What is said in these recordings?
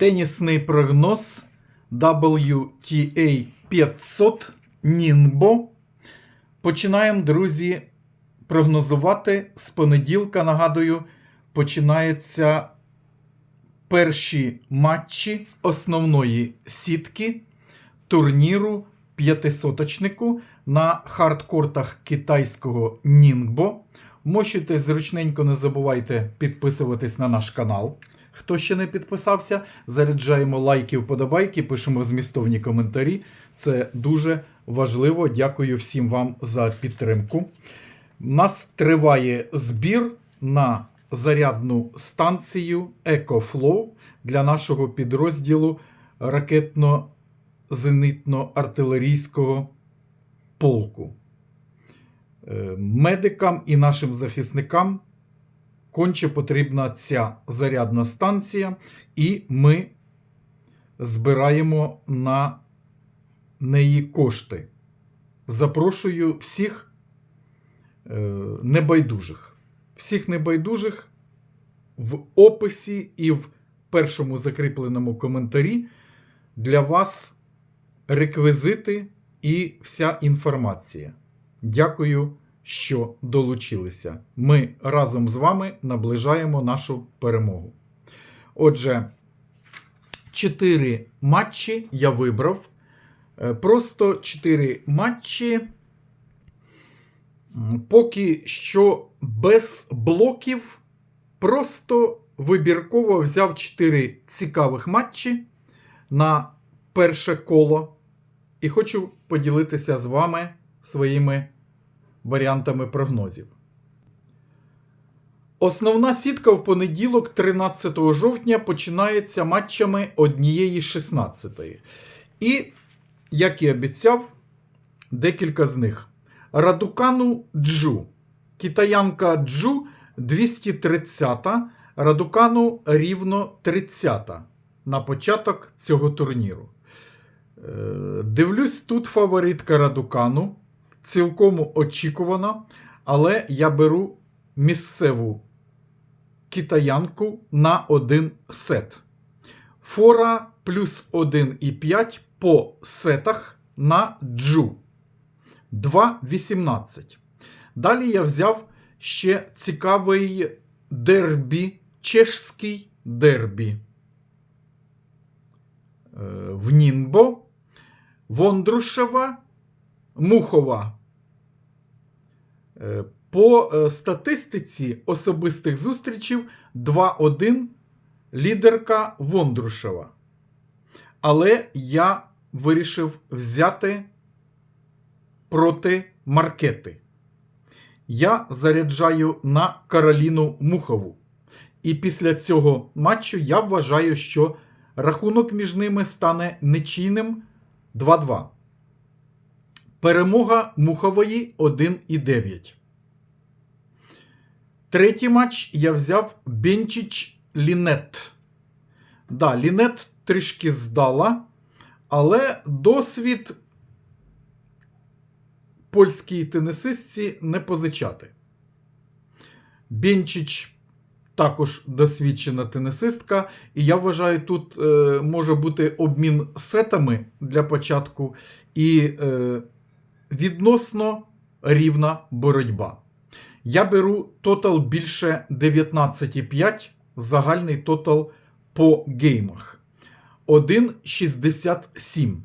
Тенісний прогноз WTA 500 Ningbo. Починаємо, друзі, прогнозувати. З понеділка, нагадую, починаються перші матчі основної сітки турніру п'ятисоточнику на хардкортах китайського Нінгбо. Можете зручненько не забувайте підписуватись на наш канал. Хто ще не підписався, заряджаємо лайки, вподобайки, пишемо змістовні коментарі. Це дуже важливо. Дякую всім вам за підтримку. У нас триває збір на зарядну станцію EcoFlow для нашого підрозділу ракетно-зенитно-артилерійського полку. Е, Медикам і нашим захисникам конче потрібна ця зарядна станція, і ми збираємо на неї кошти. Запрошую всіх е, небайдужих. Всіх небайдужих в описі і в першому закріпленому коментарі для вас реквізити і вся інформація. Дякую, що долучилися. Ми разом з вами наближаємо нашу перемогу. Отже, чотири матчі я вибрав. Е, Просто чотири матчі. Поки що без блоків. Просто вибірково взяв чотири цікавих матчі на перше коло. І хочу поділитися з вами своїми варіантами прогнозів. Основна сітка в понеділок, 13 жовтня, починається матчами однієї 16. І, як і обіцяв, декілька з них. Радукану Джу. Китаянка Джу 230, Радукану рівно 30 на початок цього турніру. Е, Дивлюсь, тут фаворитка Радукану. Цілком очікувано, але я беру місцеву китаянку на один сет. Фора плюс 1,5 по сетах на джу. 2,18. Далі я взяв ще цікавий дербі, чешський дербі. Е, В Нінбо, Вондрушева, Мухова. Е, По е, статистиці особистих зустрічів 2-1 лідерка Вондрушева. Але я вирішив взяти проти Маркети. Я заряджаю на Кароліну Мухову. І після цього матчу я вважаю, що рахунок між ними стане нечийним 2-2. Перемога Мухової 1,9. Третій матч я взяв Бенчич Лінет. Да, Лінет трішки здала, але досвід польській тенісистці не позичати. Бенчич також досвідчена тенісистка, і я вважаю, тут е, може бути обмін сетами для початку і е, відносно рівна боротьба. Я беру тотал більше 19,5, загальний тотал по геймах. 1,67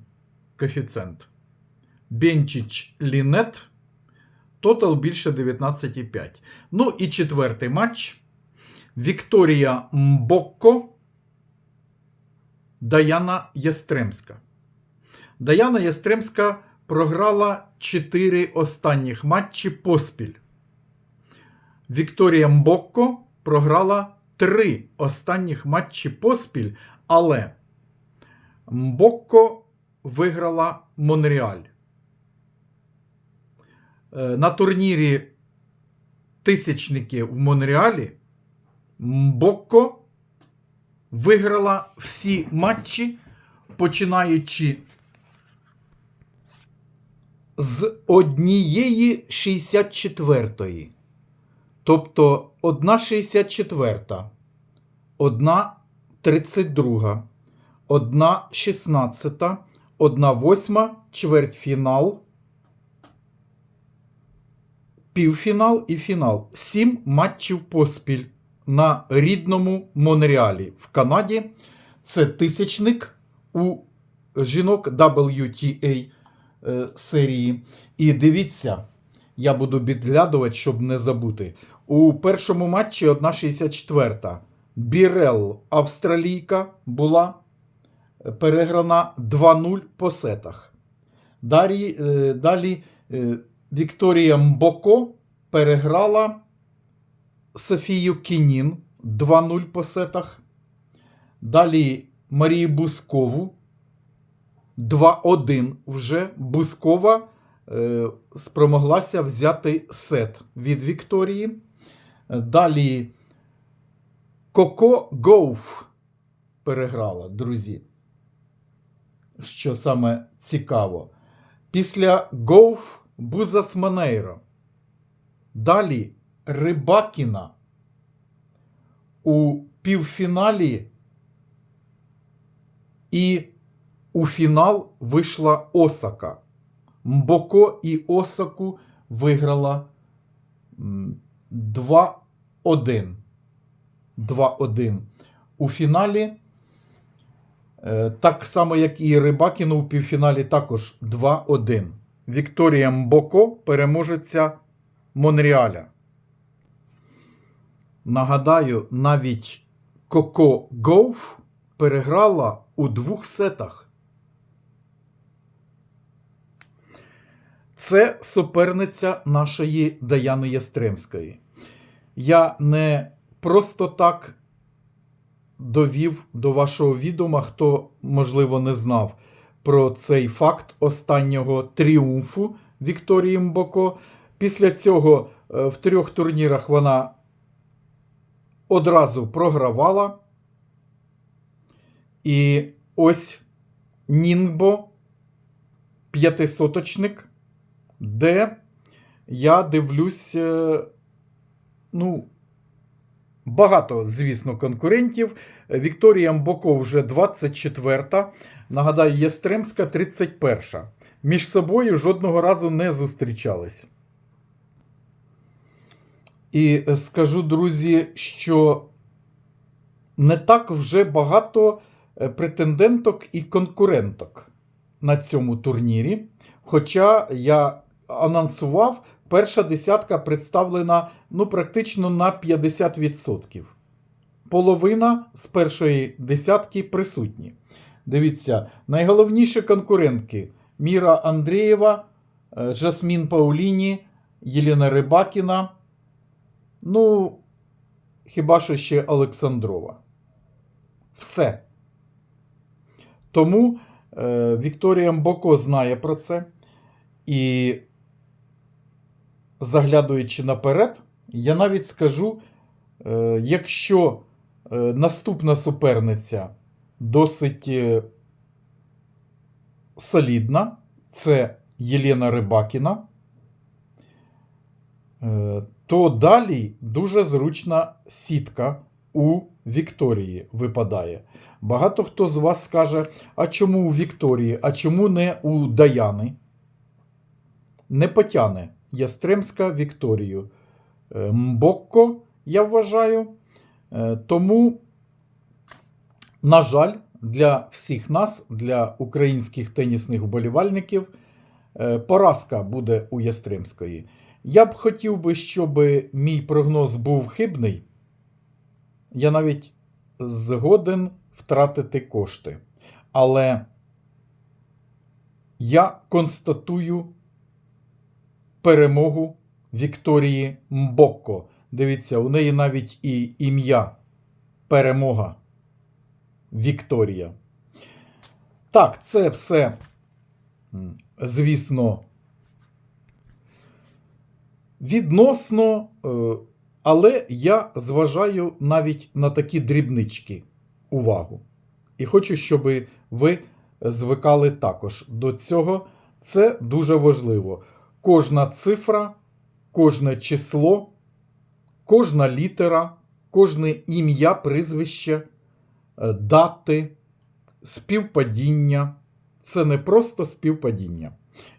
коефіцієнт. Бенчич Лінет. Тотал більше 19,5. Ну і четвертий матч. Вікторія Мбокко. Даяна Ястремська. Даяна Ястремська програла 4 останніх матчі поспіль. Вікторія Мбокко програла 3 останніх матчі поспіль, але Мбокко виграла Монреаль. Е, На турнірі тисячники в Монреалі Мбокко виграла всі матчі, починаючи з однієї 64-ї. Тобто одна 64, одна 32, 1-16, 1-8, чвертьфінал, півфінал і фінал. Сім матчів поспіль на рідному Монреалі в Канаді. Це тисячник у жінок WTA серії. І дивіться, я буду підглядувати, щоб не забути. У першому матчі 1,64. Бірел, австралійка, була переграна 2-0 по сетах. Далі, е, далі е, Вікторія Мбоко переграла Софію Кінін 2-0 по сетах. Далі Марію Бускову 2-1 вже Бускова е, спромоглася взяти сет від Вікторії. Далі Коко Гоуф переграла, друзі. Що саме цікаво. Після Гоуф Бузас Манейро. Далі Рибакіна у півфіналі. І у фінал вийшла Осака. Мбоко і Осаку виграла 2-1. 2-1. У фіналі, е, так само, як і Рибакіну, у півфіналі також 2-1. Вікторія Мбоко переможеця Монреаля. Нагадаю, навіть Коко Гоуф переграла у двох сетах. Це суперниця нашої Даяни Ястремської. Я не просто так довів до вашого відома, хто, можливо, не знав про цей факт останнього тріумфу Вікторії Мбоко. Після цього е, в трьох турнірах вона одразу програвала. І ось Нінбо п'ятисоточник, де я дивлюсь, ну, багато, звісно, конкурентів. Вікторія Мбоко вже 24-та. Нагадаю, Ястремська 31-та. Між собою жодного разу не зустрічались. І скажу, друзі, що не так вже багато е, претенденток і конкуренток на цьому турнірі. Хоча я анонсував, перша десятка представлена ну, практично на 50%. Половина з першої десятки присутні. Дивіться, найголовніші конкурентки Міра Андрієва, е, Жасмін Пауліні, Єлена Рибакіна. Ну, хіба що ще Олександрова. Все. Тому е, Вікторія Мбоко знає про це. І, заглядуючи наперед, я навіть скажу, е, якщо е, наступна суперниця досить е, солідна, це Єлена Рибакіна. То далі дуже зручна сітка у Вікторії випадає. Багато хто з вас скаже, а чому у Вікторії, а чому не у Даяни? Не потяне Ястремська Вікторію. Е, Мбокко, я вважаю. Е, Тому, на жаль, для всіх нас, для українських тенісних вболівальників, е, поразка буде у Ястремської. Я б хотів би, щоб мій прогноз був хибний. Я навіть згоден втратити кошти. Але я констатую перемогу Вікторії Мбокко. Дивіться, у неї навіть і ім'я перемога Вікторія. Так, це все, звісно, відносно, е, але я зважаю навіть на такі дрібнички увагу. І хочу, щоб ви звикали також до цього. Це дуже важливо. Кожна цифра, кожне число, кожна літера, кожне ім'я, прізвище, е, дати, співпадіння. Це не просто співпадіння.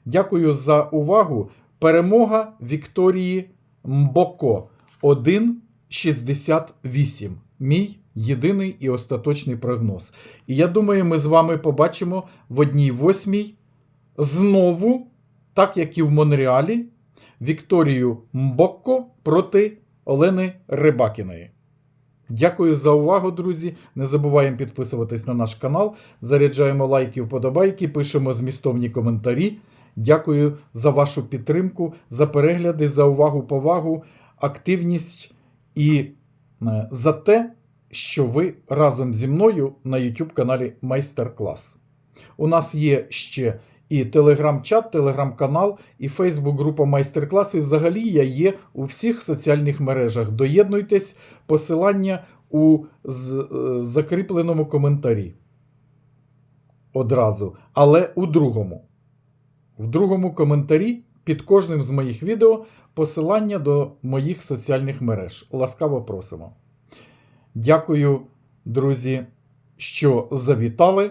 Дякую за увагу. Перемога Вікторії Мбоко 1,68. Мій єдиний і остаточний прогноз. І я думаю, ми з вами побачимо в одній восьмій знову, так як і в Монреалі, Вікторію Мбокко проти Олени Рибакіної. Дякую за увагу, друзі. Не забуваємо підписуватись на наш канал. Заряджаємо лайки, вподобайки, пишемо змістовні коментарі. Дякую за вашу підтримку, за перегляди, за увагу, повагу, активність і е, за те, що ви разом зі мною на YouTube каналі Майстер-клас. У нас є ще і телеграм-чат, телеграм-канал, і Фейсбук-група майстер-клас. І взагалі я є у всіх соціальних мережах. Доєднуйтесь, посилання у е, закріпленому коментарі. Одразу. Але у другому. В другому коментарі під кожним з моїх відео посилання до моїх соціальних мереж. Ласкаво просимо. Дякую, друзі, що завітали.